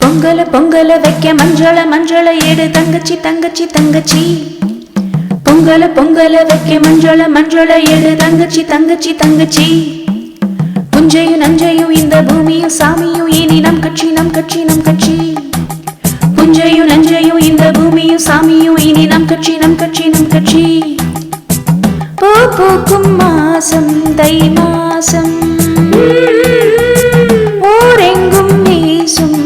பொங்கல பொங்கல வைக்க மஞ்சள மஞ்சள ஏடு தங்கச்சி தங்கச்சி தங்கச்சி. பொங்கல பொங்கல வைக்க மஞ்சள மஞ்சள ஏடு தங்கச்சி தங்கச்சி தங்கச்சி. புஞ்சையும் நஞ்சையும் இந்த பூமியும் சாமியும் இனி நம் கட்சி நம் கட்சி நம் கட்சி. புஞ்சையும் நஞ்சையும் இந்த பூமியும் சாமியும் இனி நம் கட்சி நம் கட்சி நம் கட்சி. பூ பூக்கும் மாசம் தை மாசம். ஊரெங்கும் நீசும்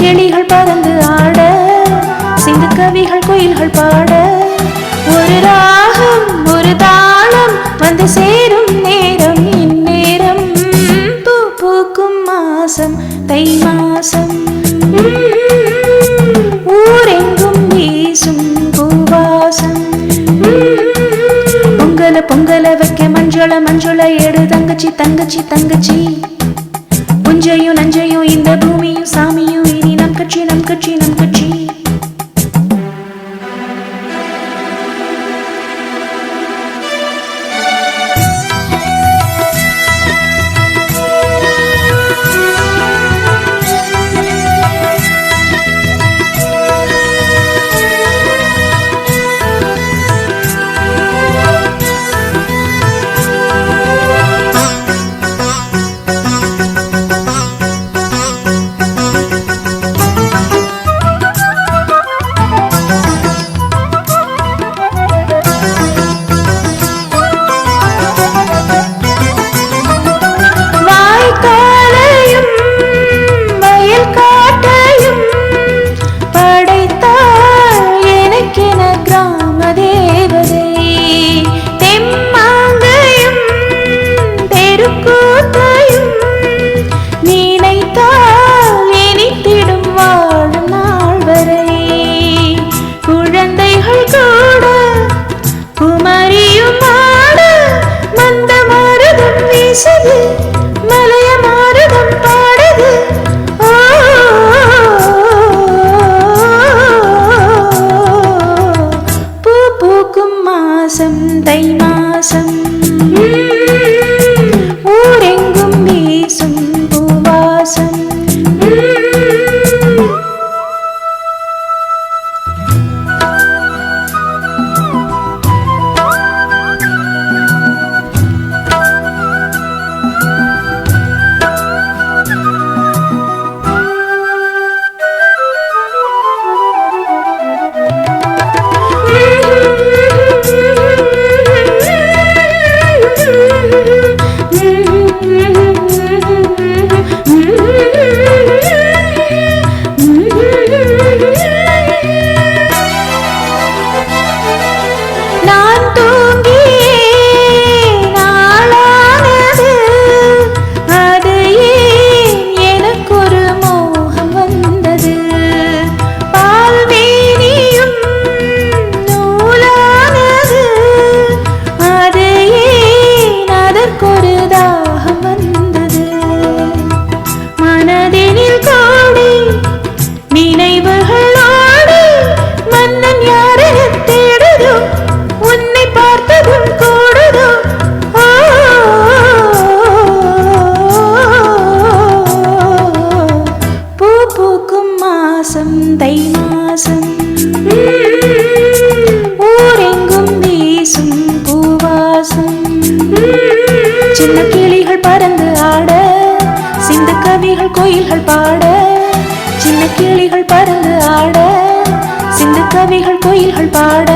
கிளிகள் பறந்து ஆட சிந்து கவிகள் கோயில்கள் பாட. ஒரு ராகம் ஒரு தாளம் வந்து சேரும் நேரம் இந்நேரம் பூ பூக்கும் மாசம் தை மாசம். ஊரெங்கும் வீசும் பூவாசம். பொங்கல பொங்கல வைக்க மஞ்சள மஞ்சள எடு தங்கச்சி தங்கச்சி தங்கச்சி. மாசம் தை மாசம். மாசம் தை மாசம் ஊரெங்கும் வீசும் பூவாசம். சின்ன கிளிகள் பறந்து ஆட சிந்து கவிகள் கோயில்கள் பாட. சின்ன கிளிகள் பறந்து ஆட சிந்து கவிகள் கோயில்கள் பாட.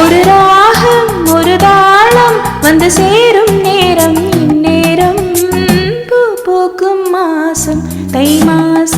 ஒரு ராகம் ஒரு தாளம் வந்து சேரும் நேரம் இந்நேரம் பூ பூக்கும் மாசம் தை மாசம்